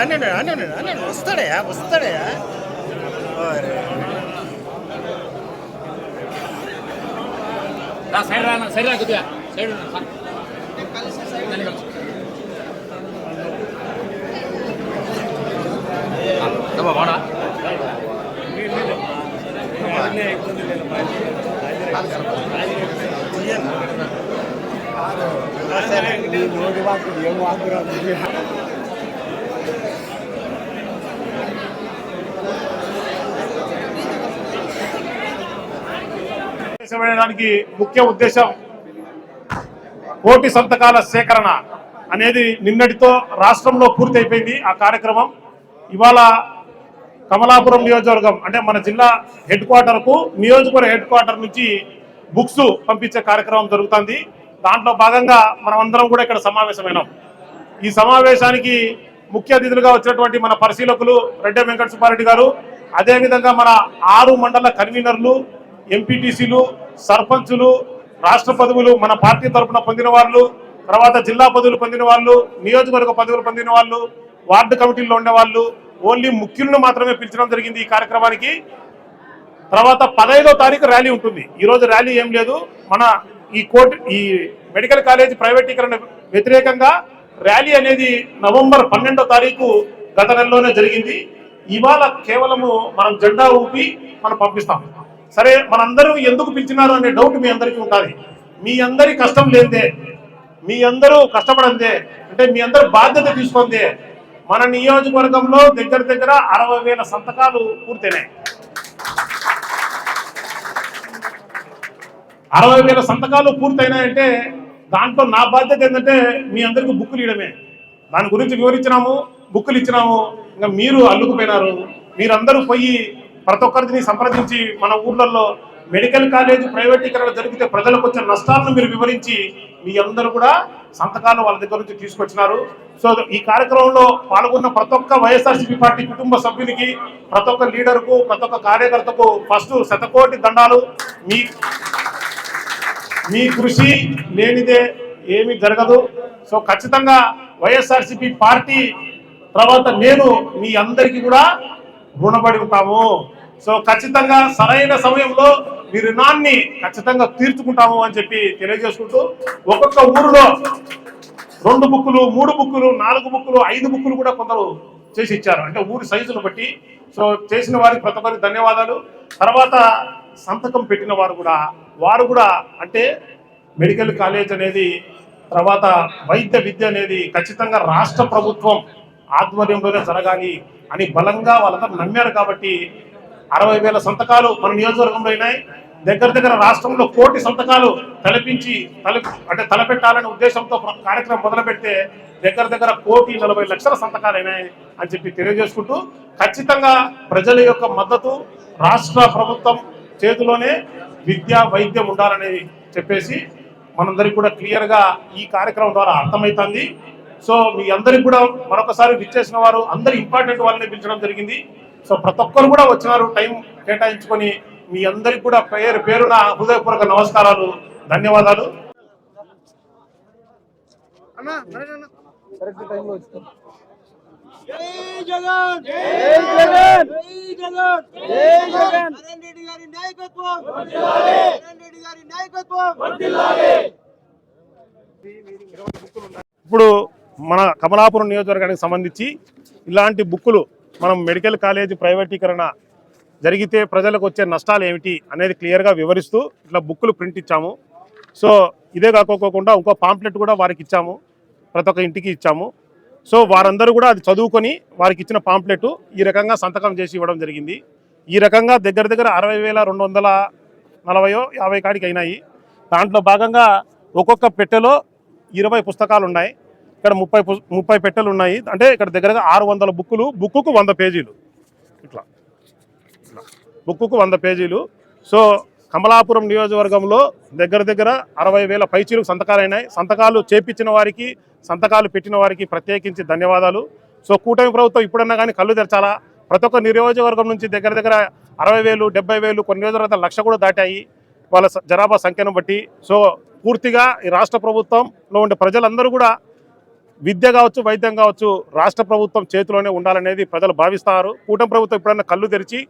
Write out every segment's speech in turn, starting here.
అన్నీ అన్నీ అన్నీ వస్తాడయా వస్తాడయా సైడ్ రా సైడ్ రా కొద్దిగా. సైడ్ రా, సార్. వాడా చేసేయడానికి ముఖ్య ఉద్దేశం కోటి సంతకాల సేకరణ అనేది నిన్నటితో రాష్ట్రంలో పూర్తి అయిపోయింది ఆ కార్యక్రమం. ఇవాళ కమలాపురం నియోజకవర్గం అంటే మన జిల్లా హెడ్ క్వార్టర్కు నియోజకవర్గ హెడ్ క్వార్టర్ నుంచి బుక్స్ పంపించే కార్యక్రమం జరుగుతుంది. దాంట్లో భాగంగా మనం అందరం కూడా ఇక్కడ సమావేశమైనాం. ఈ సమావేశానికి ముఖ్య అతిథులుగా వచ్చినటువంటి మన పరిశీలకులు రెడ్డి వెంకట సుబ్బారెడ్డి గారు అదేవిధంగా మన ఆరు మండల కన్వీనర్లు ఎంపీటీసీలు సర్పంచులు రాష్ట్ర పదవులు మన పార్టీ తరఫున పొందిన వాళ్ళు తర్వాత జిల్లా పదవులు పొందిన వాళ్ళు నియోజకవర్గ పదవులు పొందిన వాళ్ళు వార్డు కమిటీల్లో ఉండేవాళ్ళు ఓన్లీ ముఖ్యులను మాత్రమే పిలిచడం జరిగింది ఈ కార్యక్రమానికి. తర్వాత పదహైదో తారీఖు ర్యాలీ ఉంటుంది. ఈ రోజు ర్యాలీ ఏం లేదు. మన ఈ కోర్టు ఈ మెడికల్ కాలేజ్ ప్రైవేటీకరణ వ్యతిరేకంగా ర్యాలీ అనేది నవంబర్ పన్నెండో తారీఖు గత నెలలోనే జరిగింది. ఇవాళ కేవలము మనం జెండా ఊపి మనం పంపిస్తాం. సరే మనందరూ ఎందుకు పిలిచినారు అనే డౌట్ మీ అందరికీ ఉంటుంది మీ అందరి కష్టం లేదే మీ అందరూ కష్టపడందే అంటే మీ అందరూ బాధ్యత తీసుకుందే మన నియోజకవర్గంలో దగ్గర దగ్గర అరవై వేల సంతకాలు పూర్తయినాయి. అరవై వేల సంతకాలు పూర్తయినాయంటే దాంట్లో నా బాధ్యత ఏంటంటే మీ అందరికి బుక్కులు ఇవ్వడమే దాని గురించి వివరించినాము బుక్కులు ఇచ్చినాము ఇంకా మీరు అల్లుకుపోయినారు మీరందరూ పోయి ప్రతి ఒక్కరిని సంప్రదించి మన ఊర్లలో మెడికల్ కాలేజ్ ప్రైవేటీకరణ జరిగితే ప్రజలకు వచ్చిన నష్టాలను మీరు వివరించి మీ అందరూ కూడా సంతకాలు వాళ్ళ దగ్గర నుంచి తీసుకొచ్చినారు. సో ఈ కార్యక్రమంలో పాల్గొన్న ప్రతి ఒక్క వైఎస్ఆర్సీపీ పార్టీ కుటుంబ సభ్యునికి ప్రతి ఒక్క లీడర్కు ప్రతి ఒక్క కార్యకర్తకు ఫస్ట్ శతకోటి దండాలు. మీ మీ కృషి లేనిదే ఏమీ జరగదు. సో ఖచ్చితంగా వైఎస్ఆర్సీపీ పార్టీ తర్వాత నేను మీ అందరికీ కూడా రుణపడి ఉంటాము. సో ఖచ్చితంగా సరైన సమయంలో మీ రుణాన్ని ఖచ్చితంగా తీర్చుకుంటాము అని చెప్పి తెలియజేసుకుంటూ ఒక్కొక్క ఊరిలో రెండు బుక్కులు మూడు బుక్కులు నాలుగు బుక్కులు ఐదు బుక్కులు కూడా కొందరు చేసి ఇచ్చారు. అంటే ఊరి సైజును బట్టి. సో చేసిన వారికి ప్రతి ఒక్కరికి ధన్యవాదాలు. తర్వాత సంతకం పెట్టిన వారు కూడా వారు కూడా అంటే మెడికల్ కాలేజ్ అనేది తర్వాత వైద్య విద్య అనేది ఖచ్చితంగా రాష్ట్ర ప్రభుత్వం ఆధ్వర్యంలోనే జరగాలి అని బలంగా వాళ్ళందరూ నమ్మారు కాబట్టి అరవై వేల సంతకాలు మన నియోజకవర్గంలో అయినాయి. దగ్గర దగ్గర రాష్ట్రంలో కోటి సంతకాలు తలపించి తల అంటే తలపెట్టాలనే ఉద్దేశంతో కార్యక్రమం మొదలు పెడితే దగ్గర దగ్గర కోటి నలభై లక్షల సంతకాలు అయినాయి అని చెప్పి తెలియజేసుకుంటూ ఖచ్చితంగా ప్రజల యొక్క మద్దతు రాష్ట్ర ప్రభుత్వం చేతిలోనే విద్య వైద్యం ఉండాలని చెప్పేసి మనందరికి కూడా క్లియర్గా ఈ కార్యక్రమం ద్వారా అర్థమవుతుంది. సో మీ అందరికి కూడా మరొకసారి విచ్చేసిన వారు అందరు ఇంపార్టెంట్ వాళ్ళని పిలిచడం జరిగింది. సో ప్రతి ఒక్కరు కూడా వచ్చినారు టైం కేటాయించుకొని మీ అందరికి కూడా పేరు పేరున హృదయపూర్వక నమస్కారాలు ధన్యవాదాలు. జై జగన్! జై జగన్! జై జగన్! జై జగన్! నరేంద్ర రెడ్డి గారి నాయకత్వం! నరేంద్ర రెడ్డి గారి నాయకత్వం! ఇప్పుడు మన కమలాపురం నియోజకవర్గానికి సంబంధించి ఇలాంటి బుక్కులు మనం మెడికల్ కాలేజ్ ప్రైవేటీకరణ జరిగితే ప్రజలకు వచ్చే నష్టాలు ఏమిటి అనేది క్లియర్గా వివరిస్తూ ఇట్లా బుక్కులు ప్రింట్ ఇచ్చాము. సో ఇదే కాకోకుండా ఇంకో పాంప్లెట్ కూడా వారికి ఇచ్చాము. ప్రతి ఒక్క ఇంటికి ఇచ్చాము. సో వారందరూ కూడా అది చదువుకొని వారికి ఇచ్చిన పాంప్లెట్ ఈ రకంగా సంతకం చేసి ఇవ్వడం జరిగింది. ఈ రకంగా దగ్గర దగ్గర అరవై వేల రెండు వందల నలభయో యాభై కాడికి అయినాయి. దాంట్లో భాగంగా ఒక్కొక్క పెట్టెలో ఇరవై పుస్తకాలు ఉన్నాయి ఇక్కడ ముప్పై ముప్పై పెట్టెలు ఉన్నాయి. అంటే ఇక్కడ దగ్గరగా ఆరు వందల బుక్కులు బుక్కుకు వంద పేజీలు. ఇట్లా. బుక్కుకు వంద పేజీలు. సో కమలాపురం నియోజకవర్గంలో దగ్గర దగ్గర అరవై వేల పైచీలకు సంతకాలు అయినాయి సంతకాలు చేపించిన వారికి సంతకాలు పెట్టిన వారికి ప్రత్యేకించి ధన్యవాదాలు. సో కూటమి ప్రభుత్వం ఇప్పుడన్నా కానీ కళ్ళు తెరచాలా? ప్రతి ఒక్క నియోజకవర్గం నుంచి దగ్గర దగ్గర అరవై వేలు డెబ్బై వేలు కొన్ని నియోజకవర్గాలు లక్ష కూడా దాటాయి. వాళ్ళ స- జనాభా సంఖ్యను బట్టి. సో పూర్తిగా ఈ రాష్ట్ర ప్రభుత్వంలో ఉండే ప్రజలందరూ కూడా విద్య కావచ్చు వైద్యం కావచ్చు రాష్ట్ర ప్రభుత్వం చేతిలోనే ఉండాలనేది ప్రజలు భావిస్తారు కూటమి ప్రభుత్వం ఎప్పుడన్నా కళ్ళు తెరిచి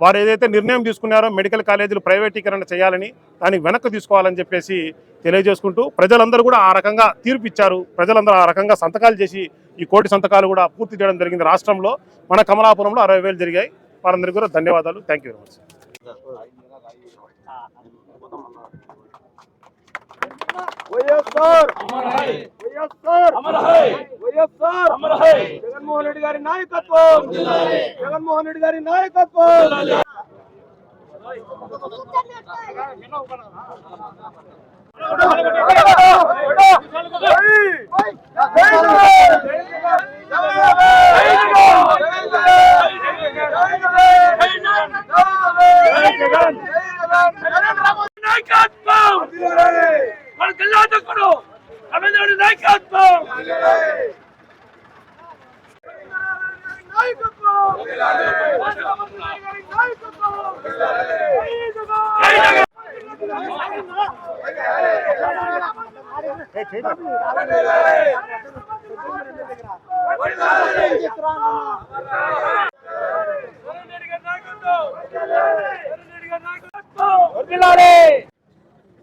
వారు ఏదైతే నిర్ణయం తీసుకున్నారో మెడికల్ కాలేజీలు ప్రైవేటీకరణ చేయాలని దాన్ని వెనక్కి తీసుకోవాలని చెప్పేసి తెలియజేసుకుంటూ ప్రజలందరూ కూడా ఆ రకంగా తీర్పు ఇచ్చారు. ప్రజలందరూ ఆ రకంగా సంతకాలు చేసి ఈ కోటి సంతకాలు కూడా పూర్తి చేయడం జరిగింది రాష్ట్రంలో. మన కమలాపురంలో అరవై వేలు జరిగాయి. వారందరికీ కూడా ధన్యవాదాలు. Thank you very much YSR! YSR. YSR. Jaganmohan Reddy గారి నాయకత్వం. జగన్మోహన్ రెడ్డి గారి నాయకత్వం. నాయకత్వం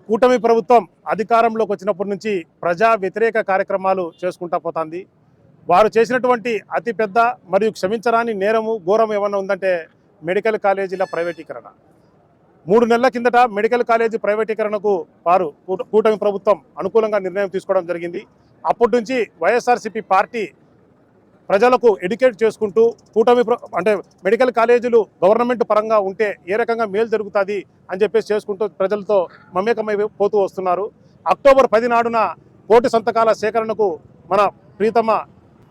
కూటమి ప్రభుత్వం అధికారంలోకి వచ్చినప్పటి నుంచి ప్రజా వ్యతిరేక కార్యక్రమాలు చేసుకుంటా పోతుంది. వారు చేసినటువంటి అతిపెద్ద మరియు క్షమించరాని నేరము ఘోరం ఏమన్నా ఉందంటే మెడికల్ కాలేజీల ప్రైవేటీకరణ. మూడు నెలల కిందట మెడికల్ కాలేజీ ప్రైవేటీకరణకు వారు కూటమి ప్రభుత్వం అనుకూలంగా నిర్ణయం తీసుకోవడం జరిగింది. అప్పటి నుంచి వైఎస్ఆర్సీపీ పార్టీ ప్రజలకు ఎడ్యుకేట్ చేసుకుంటూ కూటమి అంటే మెడికల్ కాలేజీలు గవర్నమెంట్ పరంగా ఉంటే ఏ రకంగా మేలు జరుగుతుంది అని చెప్పేసి చేసుకుంటూ ప్రజలతో మమేకమై పోతూ వస్తున్నారు. అక్టోబర్ పది నాడున కోటి సంతకాల సేకరణకు మన ప్రీతమ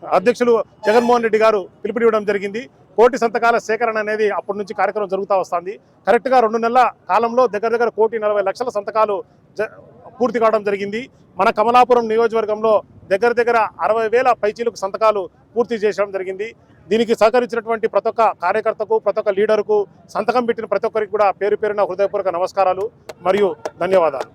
అధ్యక్షులు జగన్మోహన్ రెడ్డి గారు పిలుపునివ్వడం జరిగింది. కోటి సంతకాల సేకరణ అనేది అప్పటి నుంచి కార్యక్రమం జరుగుతూ వస్తుంది. కరెక్ట్గా రెండు నెలల కాలంలో దగ్గర దగ్గర కోటి నలభై లక్షల సంతకాలు జ- పూర్తి కావడం జరిగింది. మన కమలాపురం నియోజకవర్గంలో దగ్గర దగ్గర అరవై వేల పైచీలకు సంతకాలు పూర్తి చేయడం జరిగింది. దీనికి సహకరించినటువంటి ప్రతి ఒక్క కార్యకర్తకు ప్రతి ఒక్క లీడర్కు సంతకం పెట్టిన ప్రతి ఒక్కరికి కూడా పేరు పేరున హృదయపూర్వక నమస్కారాలు మరియు ధన్యవాదాలు.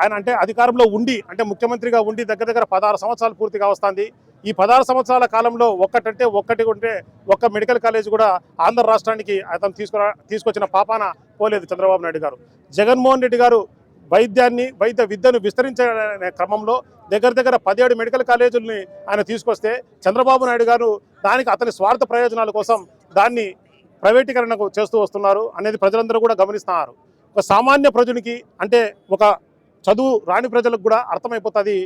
ఆయన అంటే అధికారంలో ఉండి అంటే ముఖ్యమంత్రిగా ఉండి దగ్గర దగ్గర పదహారు సంవత్సరాలు పూర్తిగా వస్తుంది ఈ పదహారు సంవత్సరాల కాలంలో ఒక్కటంటే ఒక్కటి ఉంటే ఒక్క మెడికల్ కాలేజ్ కూడా ఆంధ్ర రాష్ట్రానికి అతను తీసుకురా తీసుకొచ్చిన పాపాన పోలేదు చంద్రబాబు నాయుడు గారు. జగన్మోహన్ రెడ్డి గారు వైద్యాన్ని వైద్య విద్యను విస్తరించే క్రమంలో దగ్గర దగ్గర పదిహేడు మెడికల్ కాలేజీలని ఆయన తీసుకొస్తే చంద్రబాబు నాయుడు గారు దానికి అతని స్వార్థ ప్రయోజనాల కోసం దాన్ని ప్రైవేటీకరణకు చేస్తూ వస్తున్నారు అనేది ప్రజలందరూ కూడా గమనిస్తున్నారు. ఒక సామాన్య ప్రజునికి అంటే ఒక చదువు రాని ప్రజలకు కూడా అర్థమైపోతుంది.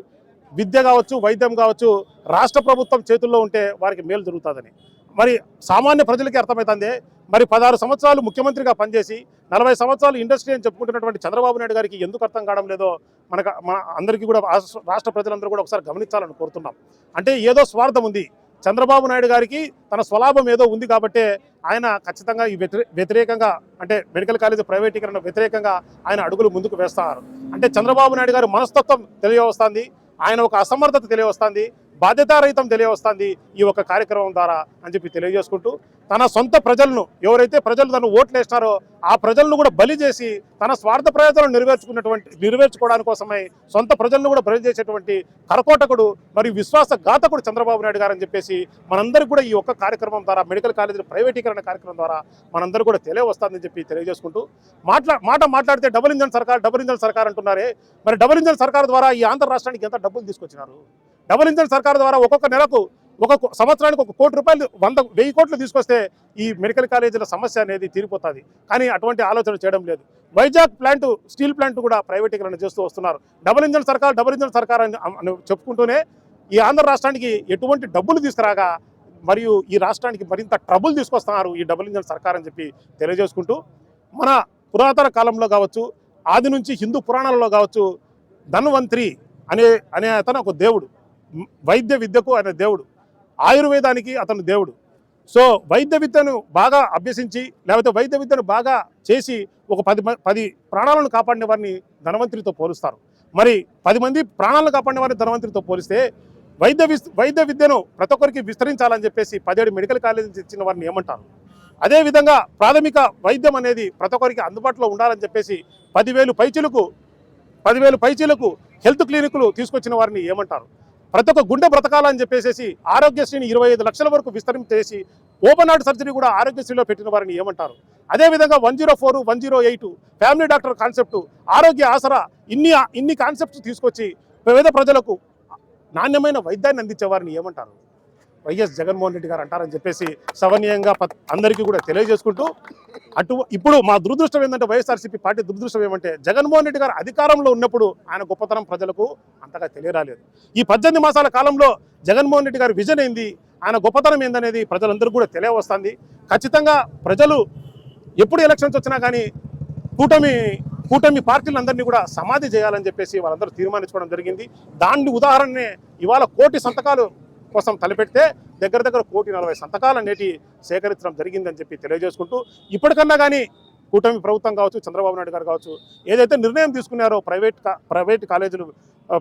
విద్య కావచ్చు వైద్యం కావచ్చు రాష్ట్ర ప్రభుత్వం చేతుల్లో ఉంటే వారికి మేలు జరుగుతుందని. మరి సామాన్య ప్రజలకి అర్థమవుతుంది మరి పదహారు సంవత్సరాలు ముఖ్యమంత్రిగా పనిచేసి నలభై సంవత్సరాలు ఇండస్ట్రీ అని చెప్పుకుంటున్నటువంటి చంద్రబాబు నాయుడు గారికి ఎందుకు అర్థం కావడం లేదో మనకు మన అందరికీ కూడా రాష్ట్ర- రాష్ట్ర ప్రజలందరూ కూడా ఒకసారి గమనించాలని కోరుతున్నాం. అంటే ఏదో స్వార్థం ఉంది. చంద్రబాబు నాయుడు గారికి తన స్వలాభం ఏదో ఉంది కాబట్టే ఆయన ఖచ్చితంగా ఈ వ్యతిరే వ్యతిరేకంగా అంటే మెడికల్ కాలేజ్ ప్రైవేటీకరణ వ్యతిరేకంగా ఆయన అడుగులు ముందుకు వేస్తారు. అంటే చంద్రబాబు నాయుడు గారి మనస్తత్వం తెలియవస్తుంది. ఆయన ఒక అసమర్థత తెలియవస్తుంది. బాధ్యతారహితం తెలియవస్తుంది ఈ ఒక కార్యక్రమం ద్వారా అని చెప్పి తెలియజేసుకుంటూ తన సొంత ప్రజలను ఎవరైతే ప్రజలు తను ఓట్లు వేసినారో ఆ ప్రజలను కూడా బలి చేసి తన స్వార్థ ప్రయోజనం నెరవేర్చుకున్నటువంటి నెరవేర్చుకోవడానికి కోసమై సొంత ప్రజలను కూడా బలి చేసేటువంటి కరకోటకుడు మరియు విశ్వాస ఘాతకుడు చంద్రబాబు నాయుడు గారు అని చెప్పేసి మనందరికీ కూడా ఈ ఒక్క కార్యక్రమం ద్వారా మెడికల్ కాలేజీల ప్రైవేటీకరణ కార్యక్రమం ద్వారా మనందరూ కూడా తెలియవస్తుందని చెప్పి తెలియజేసుకుంటూ మాట్లా మాట మాట్లాడితే డబుల్ ఇంజన్ సర్కార్ డబుల్ ఇంజన్ సర్కార్ అంటున్నారే. మరి డబుల్ ఇంజన్ సర్కార్ ద్వారా ఈ ఆంధ్ర రాష్ట్రానికి ఎంత డబ్బులు తీసుకొచ్చినారు? డబుల్ ఇంజన్ సర్కార్ ద్వారా ఒక్కొక్క నెలకు ఒక కో- సంవత్సరానికి ఒక కోటి రూపాయలు వంద వెయ్యి కోట్లు తీసుకొస్తే ఈ మెడికల్ కాలేజీల సమస్య అనేది తీరిపోతుంది. కానీ అటువంటి ఆలోచన చేయడం లేదు. వైజాగ్ ప్లాంట్ స్టీల్ ప్లాంట్ కూడా ప్రైవేటీకరణ చేస్తూ వస్తున్నారు. డబుల్ ఇంజన్ సర్కార్ డబుల్ ఇంజన్ సర్కార్ అని చెప్పుకుంటూనే ఈ ఆంధ్ర రాష్ట్రానికి ఎటువంటి డబ్బులు తీసుకురాగా మరియు ఈ రాష్ట్రానికి మరింత ట్రబుల్ తీసుకొస్తున్నారు ఈ డబుల్ ఇంజన్ సర్కార్ అని చెప్పి తెలియజేసుకుంటూ మన పురాతన కాలంలో కావచ్చు ఆది నుంచి హిందూ పురాణాలలో కావచ్చు ధన్వంత్రి అనే అనే అతను ఒక దేవుడు. వైద్య విద్యకు ఆయన దేవుడు. ఆయుర్వేదానికి అతను దేవుడు. సో వైద్య విద్యను బాగా అభ్యసించి లేకపోతే వైద్య విద్యను బాగా చేసి ఒక పది మ- పది ప్రాణాలను కాపాడిన వారిని ధనవంతుడితో పోలుస్తారు. మరి పది మంది ప్రాణాలను కాపాడిన వారిని ధనవంతుడితో పోలిస్తే వైద్య వైద్య విద్యను ప్రతి ఒక్కరికి విస్తరించాలని చెప్పేసి పదిహేడు మెడికల్ కాలేజీ ఇచ్చిన వారిని ఏమంటారు? అదేవిధంగా ప్రాథమిక వైద్యం అనేది ప్రతి ఒక్కరికి అందుబాటులో ఉండాలని చెప్పేసి పదివేలు పైచీలకు పదివేలు పైచీలకు హెల్త్ క్లినిక్లు తీసుకొచ్చిన వారిని ఏమంటారు? ప్రతి ఒక్క గుండె బ్రతకాలని చెప్పేసి ఆరోగ్యశ్రీని ఇరవై ఐదు లక్షల వరకు విస్తరించేసి ఓపెన్ హార్ట్ సర్జరీ కూడా ఆరోగ్యశ్రీలో పెట్టిన వారిని ఏమంటారు? అదేవిధంగా one zero four one zero eight family doctor concept Arogya Asara ఇన్ని ఇన్ని కాన్సెప్ట్స్ తీసుకొచ్చి పేద ప్రజలకు నాణ్యమైన వైద్యాన్ని అందించే వారిని ఏమంటారు? వైఎస్ జగన్మోహన్ రెడ్డి గారు అంటారని చెప్పేసి సవనీయంగా ప- అందరికీ కూడా తెలియజేసుకుంటూ అటు ఇప్పుడు మా దురదృష్టం ఏంటంటే వైఎస్ఆర్సీపీ పార్టీ దురదృష్టం ఏమంటే జగన్మోహన్ రెడ్డి గారు అధికారంలో ఉన్నప్పుడు ఆయన గొప్పతనం ప్రజలకు అంతగా తెలియరాలేదు. ఈ పద్దెనిమిది మాసాల కాలంలో జగన్మోహన్ రెడ్డి గారి విజన్ ఏంది? ఆయన గొప్పతనం ఏందనేది ప్రజలందరూ కూడా తెలియవస్తుంది. ఖచ్చితంగా ప్రజలు ఎప్పుడు ఎలక్షన్స్ వచ్చినా కానీ కూటమి కూటమి పార్టీలందరినీ కూడా సమాధి చేయాలని చెప్పేసి వాళ్ళందరూ తీర్మానించుకోవడం జరిగింది. దాన్ని ఉదాహరణనే ఇవాళ కోటి సంతకాలు కోసం తలపెడితే దగ్గర దగ్గర కోటి నలభై సంతకాలు నేటి సేకరించడం జరిగిందని చెప్పి తెలియజేసుకుంటూ ఇప్పటికన్నా కానీ కూటమి ప్రభుత్వం కావచ్చు చంద్రబాబు నాయుడు గారు కావచ్చు ఏదైతే నిర్ణయం తీసుకున్నారో ప్రైవేట్ ప్రైవేట్ కాలేజీలు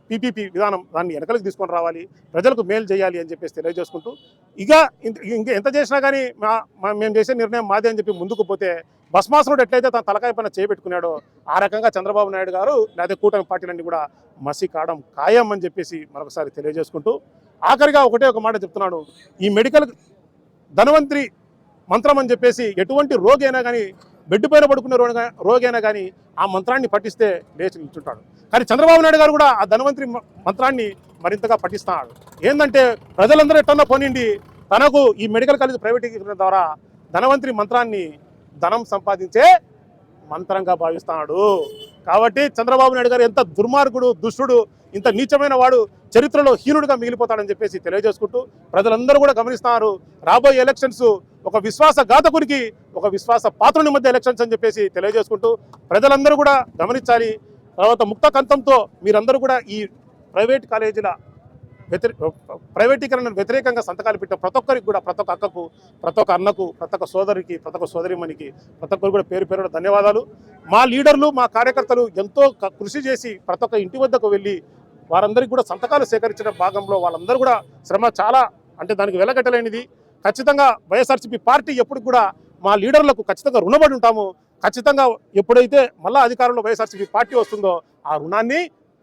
పీపీపీ విధానం దాన్ని వెనకలకు తీసుకొని రావాలి ప్రజలకు మేలు చేయాలి అని చెప్పేసి తెలియజేసుకుంటూ ఇక ఇంత- ఇంకా ఎంత చేసినా కానీ మా మేము చేసే నిర్ణయం మాదే అని చెప్పి ముందుకు పోతే భస్మాసురుడు ఎట్లయితే తన తలకాయ పైన చేపెట్టుకున్నాడో ఆ రకంగా చంద్రబాబు నాయుడు గారు లేదా కూటమి పార్టీలన్నీ కూడా మసి కావడం ఖాయం అని చెప్పేసి మరొకసారి తెలియజేసుకుంటూ ఆఖరిగా ఒకటే ఒక మాట చెప్తున్నాడు. ఈ మెడికల్ ధనవంతరి మంత్రం అని చెప్పేసి ఎటువంటి రోగి అయినా కానీ బెడ్ పైన పడుకున్న రోగి అయినా కానీ ఆ మంత్రాన్ని పఠిస్తే లేచి నిల్చుంటాడు. కానీ చంద్రబాబు నాయుడు గారు కూడా ఆ ధనవంతరి మంత్రాన్ని మరింతగా పఠిస్తున్నాడు ఏంటంటే ప్రజలందరూ ఎట్టన్నా పోనిండి తనకు ఈ మెడికల్ కాలేజ్ ప్రైవేటీకరణ ద్వారా ధనవంతరి మంత్రాన్ని ధనం సంపాదించే మంత్రంగా భావిస్తున్నాడు కాబట్టి చంద్రబాబు నాయుడు గారు ఎంత దుర్మార్గుడు దుష్టుడు ఇంత నీచమైన వాడు చరిత్రలో హీనుడిగా మిగిలిపోతాడని చెప్పేసి తెలియజేసుకుంటూ ప్రజలందరూ కూడా గమనిస్తున్నారు. రాబోయే ఎలక్షన్స్ ఒక విశ్వాస ఘాతకునికి ఒక విశ్వాస పాత్రుని మధ్య ఎలక్షన్స్ అని చెప్పేసి తెలియజేసుకుంటూ ప్రజలందరూ కూడా గమనించాలి. తర్వాత ముక్త కంతంతో మీరందరూ కూడా ఈ ప్రైవేట్ కాలేజీల వ్యతిరే ప్రైవేటీకరణకు వ్యతిరేకంగా సంతకాలు పెట్టిన ప్రతి ఒక్కరికి కూడా ప్రతి ఒక్క అక్కకు ప్రతి ఒక్క అన్నకు ప్రతి ఒక్క సోదరికి ప్రతి ఒక్క సోదరిమణికి ప్రతి ఒక్కరు కూడా పేరు పేరు ధన్యవాదాలు. మా లీడర్లు మా కార్యకర్తలు ఎంతో క- కృషి చేసి ప్రతి ఒక్క ఇంటి వద్దకు వెళ్ళి వారందరికీ కూడా సంతకాలు సేకరించిన భాగంలో వాళ్ళందరూ కూడా శ్రమ చాలా అంటే దానికి వెలగట్టలేనిది. ఖచ్చితంగా వైఎస్ఆర్సీపీ పార్టీ ఎప్పుడు కూడా మా లీడర్లకు ఖచ్చితంగా రుణపడి ఉంటాము. ఖచ్చితంగా ఎప్పుడైతే మళ్ళా అధికారంలో వైఎస్ఆర్సీపీ పార్టీ వస్తుందో ఆ రుణాన్ని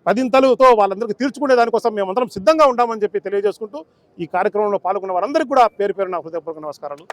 పదింతలతో వాళ్ళందరికీ తీర్చుకునే దానికోసం మేమందరం సిద్ధంగా ఉంటామని చెప్పి తెలియజేసుకుంటూ ఈ కార్యక్రమంలో పాల్గొన్న వారందరికీ కూడా పేరు పేరున హృదయపూర్వక నమస్కారాలు.